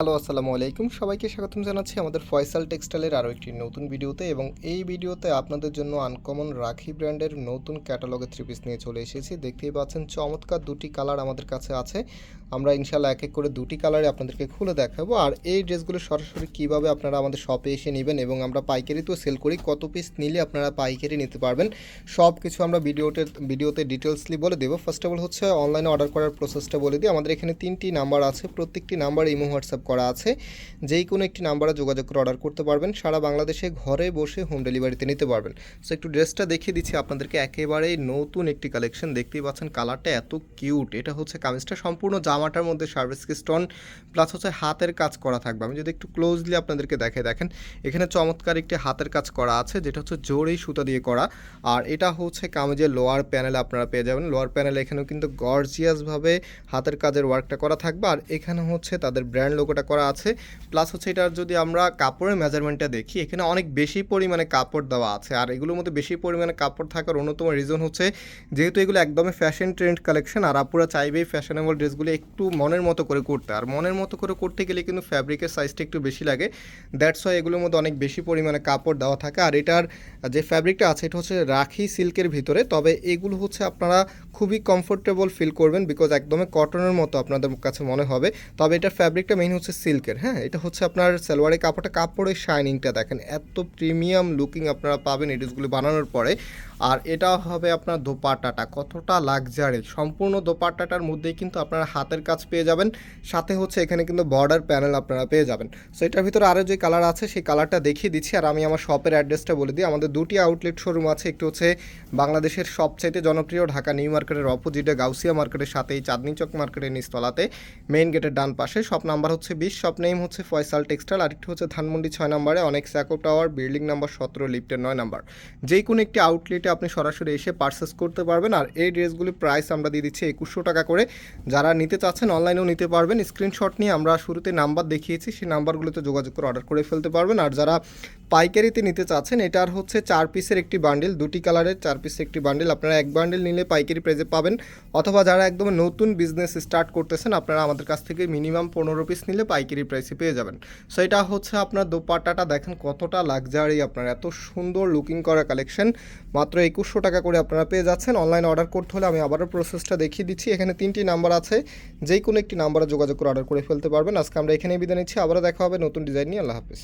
Hello, আসসালামু আলাইকুম। সবাইকে স্বাগতম জানাচ্ছি আমাদের ফয়সাল টেক্সটাইলের আরও একটি নতুন ভিডিওতে এবং এই ভিডিওতে আপনাদের জন্য আনকমন রাখি ব্র্যান্ডের নতুন ক্যাটালগের থ্রি পিস নিয়ে চলে এসেছি। দেখতেই পাচ্ছেন, চমৎকার দুটি কালার আমাদের কাছে আছে। আমরা ইনশাল্লাহ এক এক করে দুটি কালারে আপনাদেরকে খুলে দেখাবো। আর এই ড্রেসগুলো সরাসরি কীভাবে আপনারা আমাদের শপে এসে নেবেন এবং আমরা পাইকারি তো সেল করি, কত পিস নিলে আপনারা পাইকারি নিতে পারবেন? সব কিছু আমরা ভিডিওতে ভিডিওতে ডিটেলসলি বলে দেবো। ফার্স্ট অফ অল হচ্ছে অনলাইনে অর্ডার করার প্রসেসটা বলে দিই। আমাদের এখানে তিনটি নাম্বার আছে, প্রত্যেকটি নাম্বার ইমো হোয়াটসঅ্যাপ করা আছে। যেই কোনো একটি নাম্বারে যোগাযোগ করে অর্ডার করতে পারবেন। সারা বাংলাদেশে ঘরে বসে হোম ডেলিভারিতে নিতে পারবেন। সো একটু ড্রেসটা দেখিয়ে দিচ্ছি আপনাদেরকে। একেবারেই নতুন একটি কালেকশন দেখতেই পাচ্ছেন কালারটা এত কিউট এটা হচ্ছে কামিজটা সম্পূর্ণ জামাটার মধ্যে সার্ভিস স্টোন প্লাস হচ্ছে হাতের কাজ করা থাকবে। আমি যদি একটু ক্লোজলি আপনাদেরকে দেখে দেখেন, এখানে চমৎকার একটি হাতের কাজ করা আছে, যেটা হচ্ছে জোরেই সুতা দিয়ে করা। আর এটা হচ্ছে কামিজের লোয়ার প্যানেল আপনারা পেয়ে যাবেন। লোয়ার প্যানেলে এখানেও কিন্তু গর্জিয়াসভাবে হাতের কাজের ওয়ার্কটা করা থাকবে। আর এখানে হচ্ছে তাদের ব্র্যান্ড লোগোটা করা আছে। প্লাস হচ্ছে এটার যদি আমরা কাপড়ের মেজারমেন্টটা দেখি, এখানে অনেক বেশি পরিমাণে কাপড় দেওয়া আছে। আর এগুলোর মধ্যে বেশি পরিমাণে কাপড় থাকার অন্যতম রিজন হচ্ছে, যেহেতু এগুলো একদমই ফ্যাশন ট্রেন্ড কালেকশন আর আপুরা চাইবেই ফ্যাশনেবল ড্রেসগুলো একটু মনের মতো করে করতে। আর মনের মতো করে করতে গেলে কিন্তু ফ্যাব্রিকের সাইজটা একটু বেশি লাগে। দ্যাটস ওয়াই এগুলোর মধ্যে অনেক বেশি পরিমাণে কাপড় দেওয়া থাকে। আর এটার যে ফ্যাব্রিকটা আছে, এটা হচ্ছে রাখি সিল্কের ভিতরে। তবে এগুলো হচ্ছে আপনারা খুবই কমফোর্টেবল ফিল করবেন বিকজ একদমই কটনের মতো আপনাদের কাছে মনে হবে। তবে এটার ফ্যাব্রিকটা মেইন হচ্ছে সিল্কের হ্যাঁ? এটা হচ্ছে আপনার সালোয়ারের কাপড়টা, কাপড়ের শাইনিংটা দেখেন। এত প্রিমিয়াম লুকিং আপনারা পাবেন এই ড্রেসগুলো বানানোর পরে। আর এটা হবে আপনার দোপাট্টাটা, কতটা লাক্সারি সম্পূর্ণ দোপাট্টাটার মধ্যেই কিন্তু আপনার হাতের কাজ পেয়ে যাবেন। সাথে হচ্ছে এখানে কিন্তু বর্ডার প্যানেল আপনারা পেয়ে যাবেন। সো এটার ভিতরে আরও যে কালার আছে, সেই কালারটা দেখিয়ে দিচ্ছি। আর আমি আমার শপের অ্যাড্রেসটা বলে দিই। আমাদের দুটি আউটলেট শোরুম আছে। একটি হচ্ছে বাংলাদেশের সবচাইতে জনপ্রিয় ঢাকা নিউ মার্কেটের অপোজিটে গাউসিয়া মার্কেটের সাথে এই চাঁদনি চক মার্কেটের নিচতলাতে। মেইন গেটের ডান পাশে। শপ নাম্বার হচ্ছে বিশ। শপ নেম হচ্ছে ফয়সাল টেক্সটাইল আর আরেকটি হচ্ছে ধানমন্ডি ছয় নম্বরে। অনেক স্যাকো টাওয়ার বিল্ডিং নাম্বার সতেরো লিফটের নয় নাম্বার। যে কোনো একটি আউটলেটে আপনি সরাসরি এসে পারচেস করতে পারবেন। আর এই ড্রেসগুলির প্রাইস আমরা দিয়ে দিচ্ছি একুশশো টাকা করে। যারা নিতে চাচ্ছেন অনলাইনেও নিতে পারবেন। স্ক্রিনশট নিয়ে আমরা শুরুতে নাম্বার দেখিয়েছি, সেই নাম্বারগুলোতে যোগাযোগ করে অর্ডার করে ফেলতে পারবেন। আর যারা পাইকারিতে নিতে চাচ্ছেন এটার হচ্ছে চার পিসের একটি বান্ডিল, দুটি কালারের চার পিসের একটি বান্ডিল। আপনারা এক বান্ডিল নিলে পাইকারি প্রাইজে পাবেন, অথবা যারা একদম নতুন বিজনেস স্টার্ট করতেছেন, আপনারা আমাদের কাছ থেকে মিনিমাম পনেরো পিস নিলে পাইকারি প্রাইসে পেয়ে যাবেন। সো এটা হচ্ছে আপনার দোপাট্টাটা দেখেন কতটা লাক্সারি আপনার, এত সুন্দর লুকিং করা কালেকশন মাত্র একুশশো টাকা করে আপনারা পেয়ে যাচ্ছেন। অনলাইন অর্ডার করতে হলে আমি আবারও প্রসেসটা দেখিয়ে দিচ্ছি। এখানে তিনটি নাম্বার আছে যেই কোনো একটি নাম্বারে যোগাযোগ করে অর্ডার করে ফেলতে পারবেন। আজকে আমরা এখানেই বিদায় নিচ্ছি। আবারও দেখা হবে নতুন ডিজাইন নিয়ে। আল্লাহ হাফিজ।